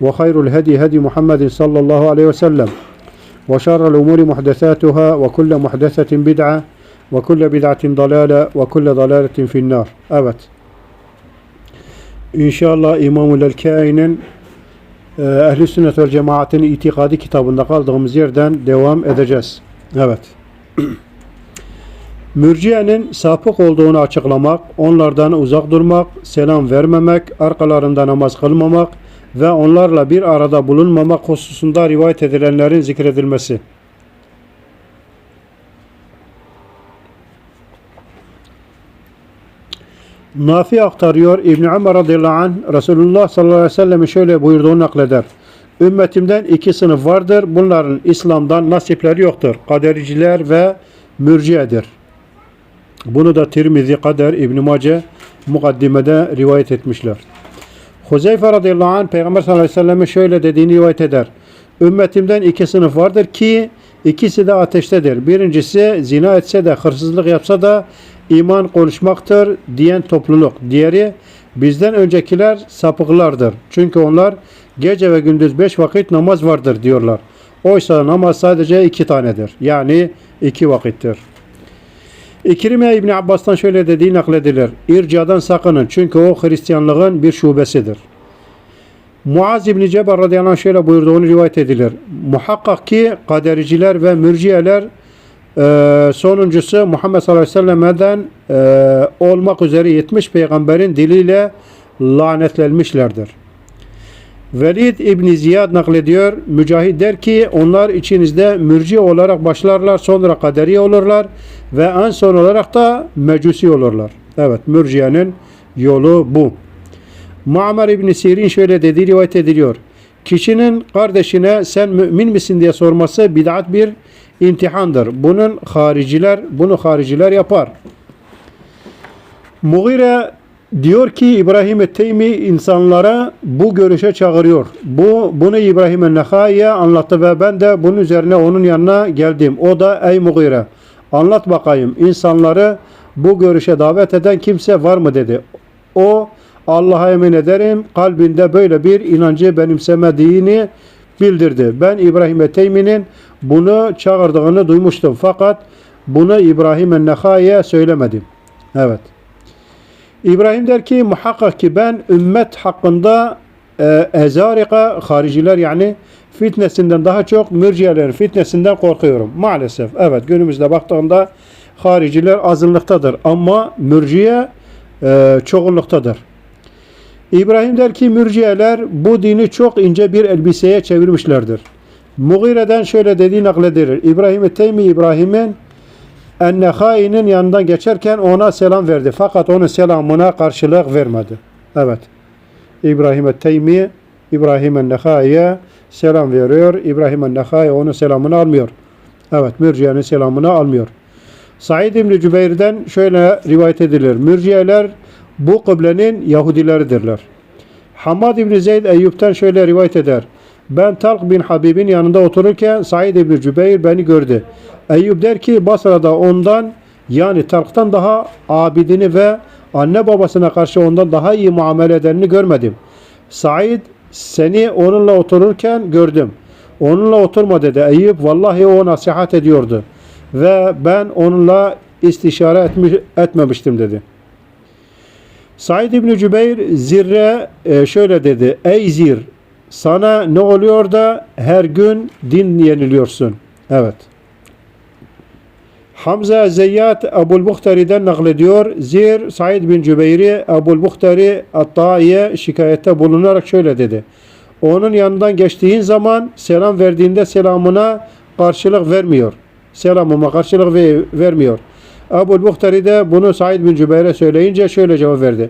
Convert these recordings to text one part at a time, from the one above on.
وخير الهدي هدي محمد صلى الله عليه وسلم وشر الأمور محدثاتها وكل محدثة بدعة وكل بدعة ضلالة وكل ضلالة في النار Evet. İnşallah İmam-ül Elkain'in e, Ehl-i Sünnet vel Cemaat'in itikadi kitabında kaldığımız yerden devam edeceğiz. Evet. Mürciye'nin sapık olduğunu açıklamak, onlardan uzak durmak, selam vermemek, arkalarında namaz kılmamak ve onlarla bir arada bulunmamak hususunda rivayet edilenlerin zikredilmesi. Nafi aktarıyor İbn Ömer radıyallahu anh Resulullah sallallahu aleyhi ve sellem'in şöyle buyurduğunu nakleder. Ümmetimden iki sınıf vardır. Bunların İslam'dan nasipleri yoktur. Kadericiler ve mürciyedir. Bunu da Tirmizi Kader İbn Mace mukaddimede rivayet etmişler. Huzeyfe radıyallahu anh Peygamber sallallahu aleyhi ve sellem'e şöyle dediğini rivayet eder. Ümmetimden iki sınıf vardır ki ikisi de ateştedir. Birincisi zina etse de hırsızlık yapsa da iman konuşmaktır diyen topluluk. Diğeri bizden öncekiler sapıklardır. Çünkü onlar gece ve gündüz beş vakit namaz vardır diyorlar. Oysa namaz sadece iki tanedir. Yani iki vakittir. İkrime İbni Abbas'tan şöyle dediği nakledilir. İrcadan sakının çünkü o Hristiyanlığın bir şubesidir. Muaz İbni Cebel radıyallahu anh şöyle buyurduğunu rivayet edilir. Muhakkak ki kadericiler ve mürciyeler e, sonuncusu Muhammed sallallahu aleyhi ve sellem'den e, olmak üzere 70 peygamberin diliyle lanetlenmişlerdir. Velid İbni Ziyad naklediyor. Mücahit der ki onlar içinizde mürci olarak başlarlar sonra kaderi olurlar ve en son olarak da mecusi olurlar. Evet mürciyenin yolu bu. Muammer İbni Sirin şöyle dediği rivayet ediliyor. Kişinin kardeşine sen mümin misin diye sorması bid'at bir imtihandır. Bunun hariciler bunu hariciler yapar. Mughire diyor ki İbrahim Teymi insanlara bu görüşe çağırıyor. Bu bunu İbrahim el-Nehai'ye anlattı ve ben de bunun üzerine onun yanına geldim. O da ey Mughire anlat bakayım insanları bu görüşe davet eden kimse var mı dedi. O Allah'a emin ederim kalbinde böyle bir inancı benimsemediğini bildirdi. Ben İbrahim Teymi'nin bunu çağırdığını duymuştum fakat bunu İbrahim el-Nehai'ye söylemedim. Evet. İbrahim der ki muhakkak ki ben ümmet hakkında e, ezarika hariciler yani fitnesinden daha çok mürciyelerin fitnesinden korkuyorum. Maalesef evet günümüzde baktığında hariciler azınlıktadır ama mürciye e, çoğunluktadır. İbrahim der ki mürciyeler bu dini çok ince bir elbiseye çevirmişlerdir. Mughire'den şöyle dediği nakledilir. İbrahim Teymi İbrahim'in Ennehai'nin yanından geçerken ona selam verdi. Fakat onun selamına karşılık vermedi. Evet. İbrahim Teymi İbrahim Ennehai'ye selam veriyor. İbrahim Ennehai onun selamını almıyor. Evet. Mürciye'nin selamını almıyor. Said İbni Cübeyr'den şöyle rivayet edilir. Mürciyeler bu kıblenin Yahudileridirler. Hamad İbni Zeyd Eyyub'den şöyle rivayet eder. Ben Talq bin Habib'in yanında otururken Said İbni Cübeyr beni gördü. Eyyub der ki Basra'da ondan yani Talk'tan daha abidini ve anne babasına karşı ondan daha iyi muamele edenini görmedim. Said seni onunla otururken gördüm. Onunla oturma dedi. Eyyub vallahi o nasihat ediyordu. Ve ben onunla istişare etmiş, etmemiştim dedi. Said İbni Cübeyr Zirre e, şöyle dedi. Ey Zir sana ne oluyor da her gün din yeniliyorsun? Evet. Hamza Zeyyat Ebul Buhtari'den naklediyor. Zir Said bin Cübeyri Ebul Buhtari Atta'ya şikayette bulunarak şöyle dedi. Onun yanından geçtiğin zaman selam verdiğinde selamına karşılık vermiyor. Selamıma karşılık ve- vermiyor. Ebul Buhtari de bunu Said bin Cübeyr'e söyleyince şöyle cevap verdi.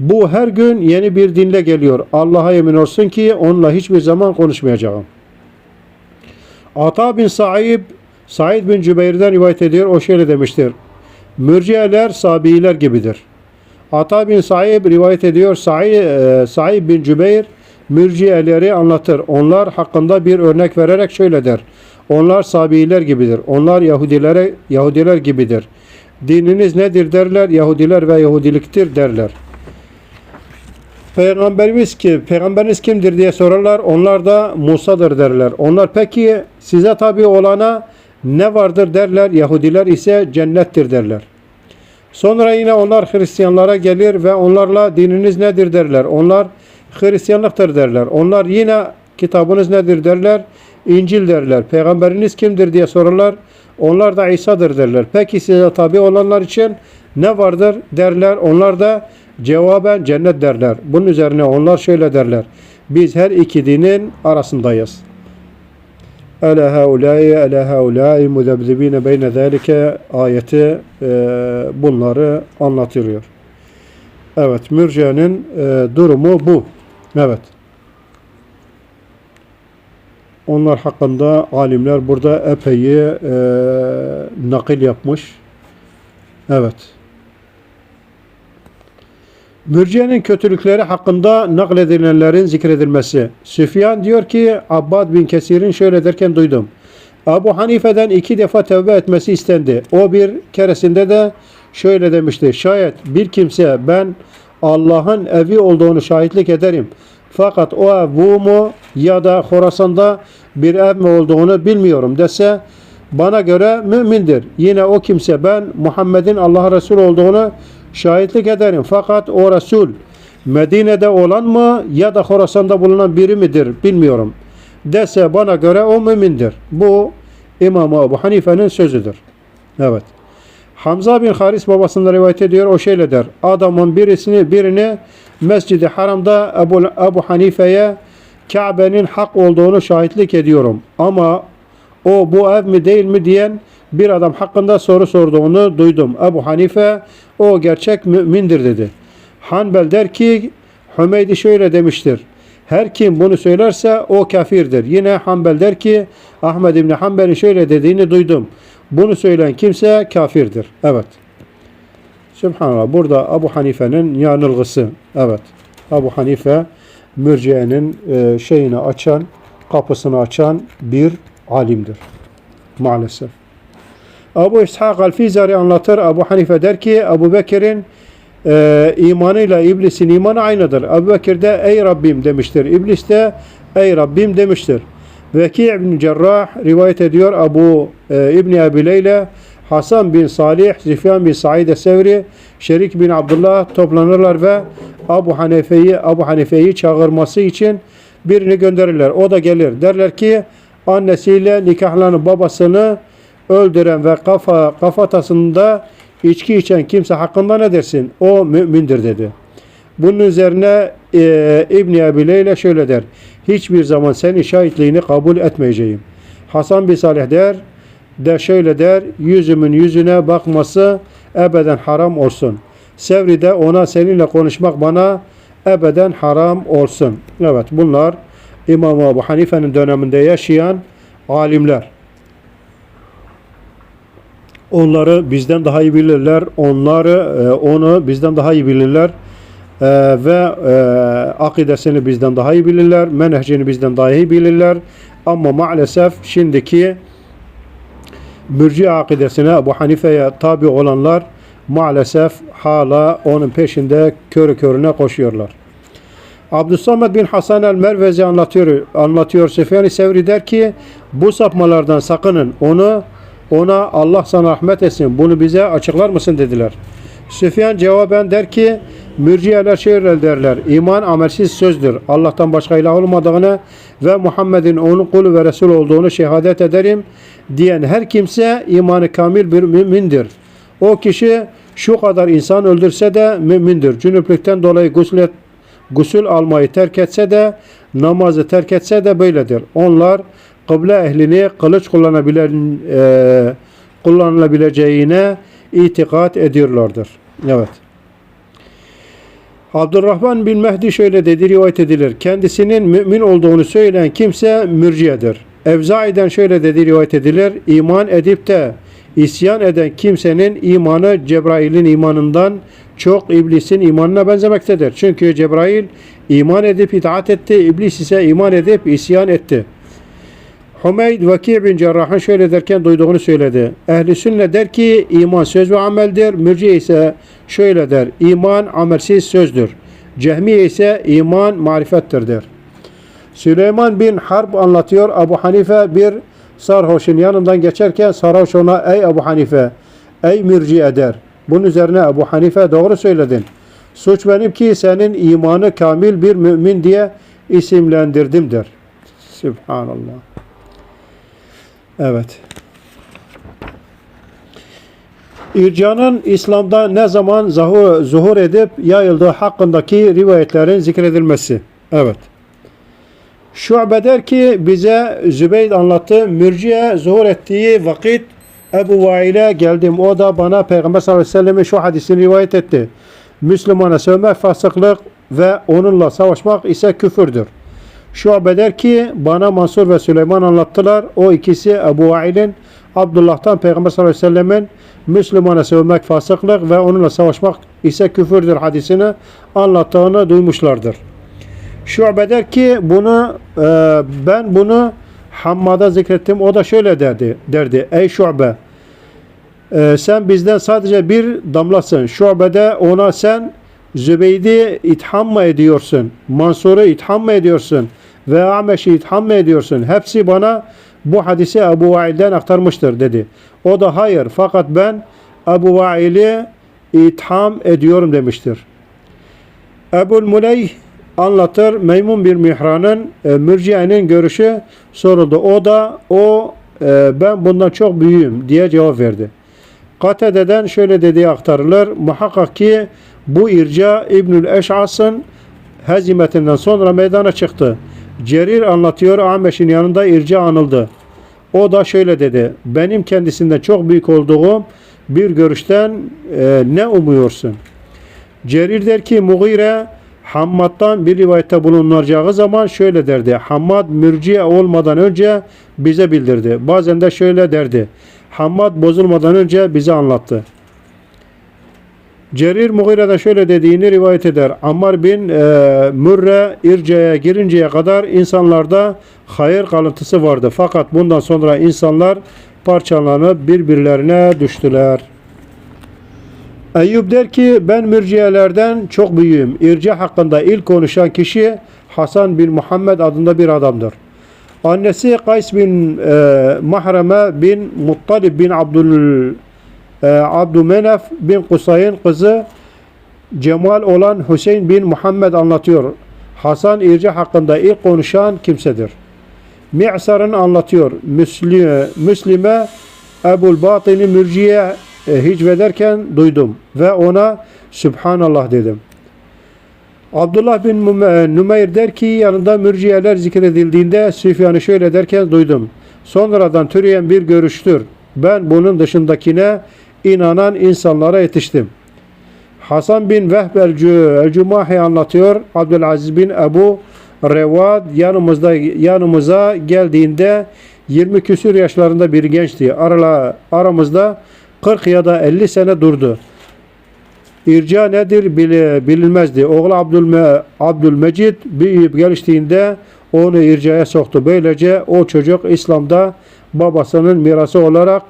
Bu her gün yeni bir dinle geliyor. Allah'a emin olsun ki onunla hiçbir zaman konuşmayacağım. Ata bin Said, Said bin Cübeyr'den rivayet ediyor. O şöyle demiştir. Mürciyeler Sabiiler gibidir. Ata bin Said rivayet ediyor. Said, e, bin Cübeyr mürciyeleri anlatır. Onlar hakkında bir örnek vererek şöyle der. Onlar Sabiiler gibidir. Onlar Yahudilere Yahudiler gibidir. Dininiz nedir derler. Yahudiler ve Yahudiliktir derler. Peygamberimiz ki, peygamberiniz kimdir diye sorarlar. Onlar da Musa'dır derler. Onlar peki size tabi olana ne vardır derler. Yahudiler ise cennettir derler. Sonra yine onlar Hristiyanlara gelir ve onlarla dininiz nedir derler. Onlar Hristiyanlıktır derler. Onlar yine kitabınız nedir derler. İncil derler. Peygamberiniz kimdir diye sorarlar. Onlar da İsa'dır derler. Peki size tabi olanlar için ne vardır derler. Onlar da cevaben cennet derler. Bunun üzerine onlar şöyle derler. Biz her iki dinin arasındayız. Ela haulâi ela haulâi muzebzibîne beyne zâlike ayeti e, bunları anlatılıyor. Evet, mürciyenin e, durumu bu. Evet. Onlar hakkında alimler burada epey e, nakil yapmış. Evet. Mürciyenin kötülükleri hakkında nakledilenlerin zikredilmesi. Süfyan diyor ki Abbad bin Kesir'in şöyle derken duydum. Abu Hanife'den iki defa tevbe etmesi istendi. O bir keresinde de şöyle demişti. Şayet bir kimse ben Allah'ın evi olduğunu şahitlik ederim. Fakat o ev bu mu ya da Horasan'da bir ev mi olduğunu bilmiyorum dese bana göre mümindir. Yine o kimse ben Muhammed'in Allah Resulü olduğunu şahitlik ederim. Fakat o Resul Medine'de olan mı ya da Horasan'da bulunan biri midir bilmiyorum. Dese bana göre o mümindir. Bu İmam Ebu Hanife'nin sözüdür. Evet. Hamza bin Haris babasından rivayet ediyor. O şöyle der. Adamın birisini birini Mescid-i Haram'da Ebu, Ebu Hanife'ye Kabe'nin hak olduğunu şahitlik ediyorum. Ama o bu ev mi değil mi diyen bir adam hakkında soru sorduğunu duydum. Ebu Hanife o gerçek mümindir dedi. Hanbel der ki Hümeydi şöyle demiştir. Her kim bunu söylerse o kafirdir. Yine Hanbel der ki Ahmed İbni Hanbel'in şöyle dediğini duydum. Bunu söyleyen kimse kafirdir. Evet. Subhanallah. Burada Abu Hanife'nin yanılgısı. Evet. Abu Hanife mürciyenin e, şeyini açan, kapısını açan bir alimdir. Maalesef. Abu İshak el-Fizari anlatır. Abu Hanife der ki Ebu Bekir'in e, imanıyla iblisin imanı aynıdır. Ebu Bekir de ey Rabbim demiştir. İblis de ey Rabbim demiştir. Veki ibn Cerrah rivayet ediyor Abu e, İbni Ebi Leyle Hasan bin Salih, Zifyan bin Said Sevri, Şerik bin Abdullah toplanırlar ve Abu Hanife'yi Abu Hanife'yi çağırması için birini gönderirler. O da gelir. Derler ki annesiyle nikahlanıp babasını öldüren ve kafa kafatasında içki içen kimse hakkında ne dersin? O mümindir dedi. Bunun üzerine e, İbn Ebi Leyle şöyle der. Hiçbir zaman senin şahitliğini kabul etmeyeceğim. Hasan bin Salih der de şöyle der. Yüzümün yüzüne bakması ebeden haram olsun. Sevri'de ona seninle konuşmak bana ebeden haram olsun. Evet bunlar İmam Ebu Hanife'nin döneminde yaşayan alimler. Onları bizden daha iyi bilirler. Onları e, onu bizden daha iyi bilirler. E, ve e, akidesini bizden daha iyi bilirler. Menhecini bizden daha iyi bilirler. Ama maalesef şimdiki mürci akidesine Ebu Hanife'ye tabi olanlar maalesef hala onun peşinde körü körüne koşuyorlar. Abdüssamed bin Hasan el-Mervezi anlatıyor, anlatıyor. Süfyan-ı Sevri der ki bu sapmalardan sakının. Onu ona Allah sana rahmet etsin. Bunu bize açıklar mısın dediler. Süfyan cevaben der ki Mürciyeler şöyle derler. İman amelsiz sözdür. Allah'tan başka ilah olmadığını ve Muhammed'in onun kulu ve Resul olduğunu şehadet ederim diyen her kimse imanı kamil bir mümindir. O kişi şu kadar insan öldürse de mümindir. Cünüplükten dolayı gusül, gusül almayı terk etse de namazı terk etse de böyledir. Onlar kıble ehlini kılıç kullanabilen, e, kullanılabileceğine itikat ediyorlardır. Evet. Abdurrahman bin Mehdi şöyle dedi rivayet edilir. Kendisinin mümin olduğunu söyleyen kimse mürciyedir. Evzai'den şöyle dedi rivayet edilir. İman edip de isyan eden kimsenin imanı Cebrail'in imanından çok iblisin imanına benzemektedir. Çünkü Cebrail iman edip itaat etti, iblis ise iman edip isyan etti. Hümeyd Vaki bin Cerrah'ın şöyle derken duyduğunu söyledi. Ehli sünnet der ki iman söz ve ameldir. Mürci ise şöyle der. İman amelsiz sözdür. Cehmiye ise iman marifettir der. Süleyman bin Harb anlatıyor. Abu Hanife bir sarhoşun yanından geçerken sarhoş ona ey Abu Hanife ey mürci eder. Bunun üzerine Abu Hanife doğru söyledin. Suç benim ki senin imanı kamil bir mümin diye isimlendirdim der. Subhanallah. Evet. İrcanın İslam'da ne zaman zuhur, zuhur edip yayıldığı hakkındaki rivayetlerin zikredilmesi. Evet. Şu'be der ki bize Zübeyd anlattı. Mürciye zuhur ettiği vakit Ebu Vail'e geldim. O da bana Peygamber sallallahu aleyhi ve sellem'in şu hadisini rivayet etti. Müslümana sövmek fasıklık ve onunla savaşmak ise küfürdür. Şuabe der ki bana Mansur ve Süleyman anlattılar. O ikisi Ebu Vail'in Abdullah'tan Peygamber sallallahu aleyhi ve sellemin Müslümana sövmek fasıklık ve onunla savaşmak ise küfürdür hadisini anlattığını duymuşlardır. Şuabe der ki bunu e, ben bunu Hammad'a zikrettim. O da şöyle derdi. derdi. Ey Şuabe e, sen bizden sadece bir damlasın. Şuabe'de ona sen Zübeyd'i itham mı ediyorsun? Mansur'u itham mı ediyorsun? Ve Ameş'i itham ediyorsun? Hepsi bana bu hadisi Ebu Vail'den aktarmıştır dedi. O da hayır fakat ben Ebu Vail'i itham ediyorum demiştir. Ebul Muleyh anlatır. Meymun bir Mihran'ın e, mürciyenin görüşü soruldu. O da o e, ben bundan çok büyüğüm diye cevap verdi. Katede'den şöyle dediği aktarılır. Muhakkak ki bu irca İbnül Eş'as'ın hezimetinden sonra meydana çıktı. Cerir anlatıyor Ameş'in yanında irca anıldı. O da şöyle dedi. Benim kendisinden çok büyük olduğum bir görüşten e, ne umuyorsun? Cerir der ki Mughire Hammad'dan bir rivayette bulunacağı zaman şöyle derdi. Hammad mürciye olmadan önce bize bildirdi. Bazen de şöyle derdi. Hammad bozulmadan önce bize anlattı. Cerir Mughire'de şöyle dediğini rivayet eder. Ammar bin e, Mürre İrce'ye girinceye kadar insanlarda hayır kalıntısı vardı. Fakat bundan sonra insanlar parçalanıp birbirlerine düştüler. Eyyub der ki ben mürciyelerden çok büyüğüm. İrce hakkında ilk konuşan kişi Hasan bin Muhammed adında bir adamdır. Annesi Kays bin e, Mahreme bin Muttalib bin Abdül Abdümenef bin Kusay'ın kızı Cemal olan Hüseyin bin Muhammed anlatıyor. Hasan İrce hakkında ilk konuşan kimsedir. Mi'sar'ın anlatıyor. Müslime, Müslime Ebul Batin'i mürciye e, hicvederken duydum ve ona Subhanallah dedim. Abdullah bin Mume- Nümeyr der ki yanında mürciyeler zikredildiğinde Süfyan'ı şöyle derken duydum. Sonradan türeyen bir görüştür. Ben bunun dışındakine inanan insanlara yetiştim. Hasan bin Vehb el-Cumahi anlatıyor. Abdülaziz bin Ebu Revad yanımızda yanımıza geldiğinde 20 küsür yaşlarında bir gençti. Arala, aramızda 40 ya da 50 sene durdu. İrca nedir bile, bilinmezdi. Oğlu Abdülme, Abdülmecid büyüyüp geliştiğinde onu ircaya soktu. Böylece o çocuk İslam'da babasının mirası olarak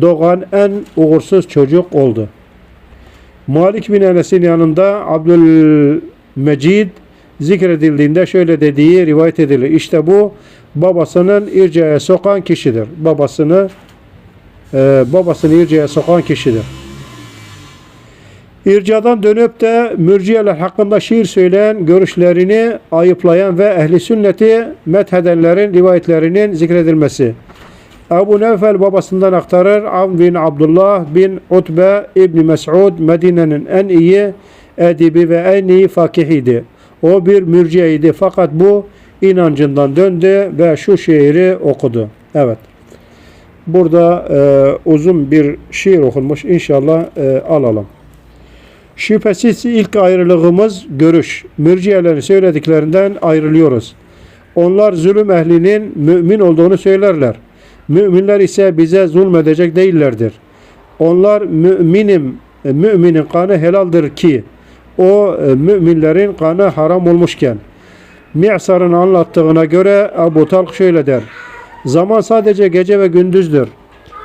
doğan en uğursuz çocuk oldu. Malik bin Enes'in yanında Abdülmecid zikredildiğinde şöyle dediği rivayet edilir. İşte bu babasının ircaya sokan kişidir. Babasını e, babasını ircaya sokan kişidir. İrcadan dönüp de mürciyeler hakkında şiir söyleyen, görüşlerini ayıplayan ve ehli sünneti methedenlerin rivayetlerinin zikredilmesi. Ebu Nevfel babasından aktarır. Avn bin Abdullah bin Utbe İbni Mes'ud Medine'nin en iyi edibi ve en iyi fakihiydi. O bir mürciyeydi fakat bu inancından döndü ve şu şiiri okudu. Evet. Burada e, uzun bir şiir okunmuş. İnşallah e, alalım. Şüphesiz ilk ayrılığımız görüş. Mürciyelerin söylediklerinden ayrılıyoruz. Onlar zulüm ehlinin mümin olduğunu söylerler. Müminler ise bize zulmedecek değillerdir. Onlar müminim, e, müminin kanı helaldir ki o e, müminlerin kanı haram olmuşken. Mi'sar'ın anlattığına göre Ebu Talk şöyle der. Zaman sadece gece ve gündüzdür.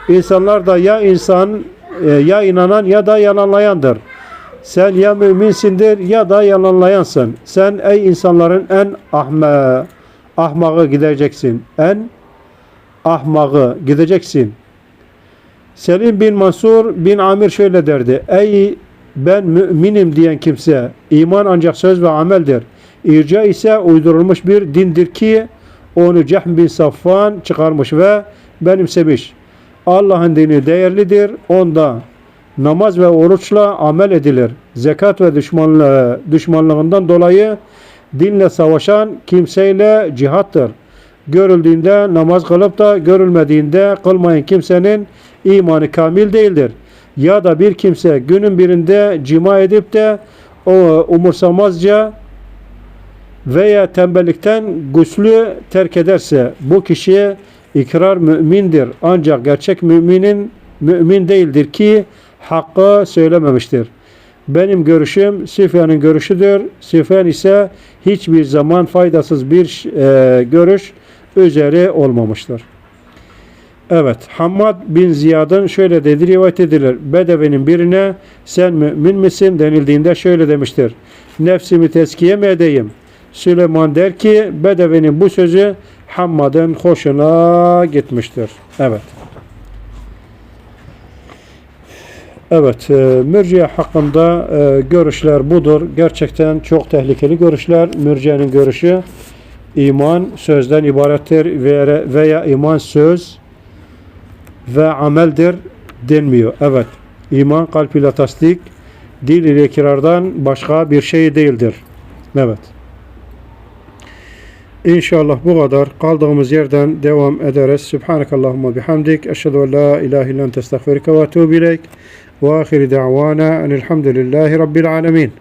İnsanlar da ya insan e, ya inanan ya da yalanlayandır. Sen ya müminsindir ya da yalanlayansın. Sen ey insanların en ahma, ahmağı gideceksin. En ahmağı gideceksin. Selim bin Mansur bin Amir şöyle derdi. Ey ben müminim diyen kimse iman ancak söz ve ameldir. İrca ise uydurulmuş bir dindir ki onu Cehm bin Safvan çıkarmış ve benimsemiş. Allah'ın dini değerlidir. Onda namaz ve oruçla amel edilir. Zekat ve düşmanlığı, düşmanlığından dolayı dinle savaşan kimseyle cihattır. Görüldüğünde namaz kılıp da görülmediğinde kılmayan kimsenin imanı kamil değildir. Ya da bir kimse günün birinde cima edip de o umursamazca veya tembellikten guslü terk ederse bu kişi ikrar mümindir. Ancak gerçek müminin mümin değildir ki hakkı söylememiştir. Benim görüşüm Süfyan'ın görüşüdür. Süfyan ise hiçbir zaman faydasız bir e, görüş üzeri olmamıştır. Evet, Hammad bin Ziyad'ın şöyle dedi rivayet edilir. Bedevinin birine sen mümin misin denildiğinde şöyle demiştir. Nefsimi teskiye mi edeyim? Süleyman der ki Bedevi'nin bu sözü Hammad'ın hoşuna gitmiştir. Evet. Evet, e, mürciye hakkında e, görüşler budur. Gerçekten çok tehlikeli görüşler. Mürciyenin görüşü iman sözden ibarettir veya, iman söz ve ameldir denmiyor. Evet, iman kalp ile tasdik, dil ile ikrardan başka bir şey değildir. Evet. İnşallah bu kadar. Kaldığımız yerden devam ederiz. Subhanakallahumma bihamdik. Eşhedü en la ilahe illen testağfirike ve etûbü ileyk. Ve ahiri da'vana enilhamdülillahi rabbil alemin.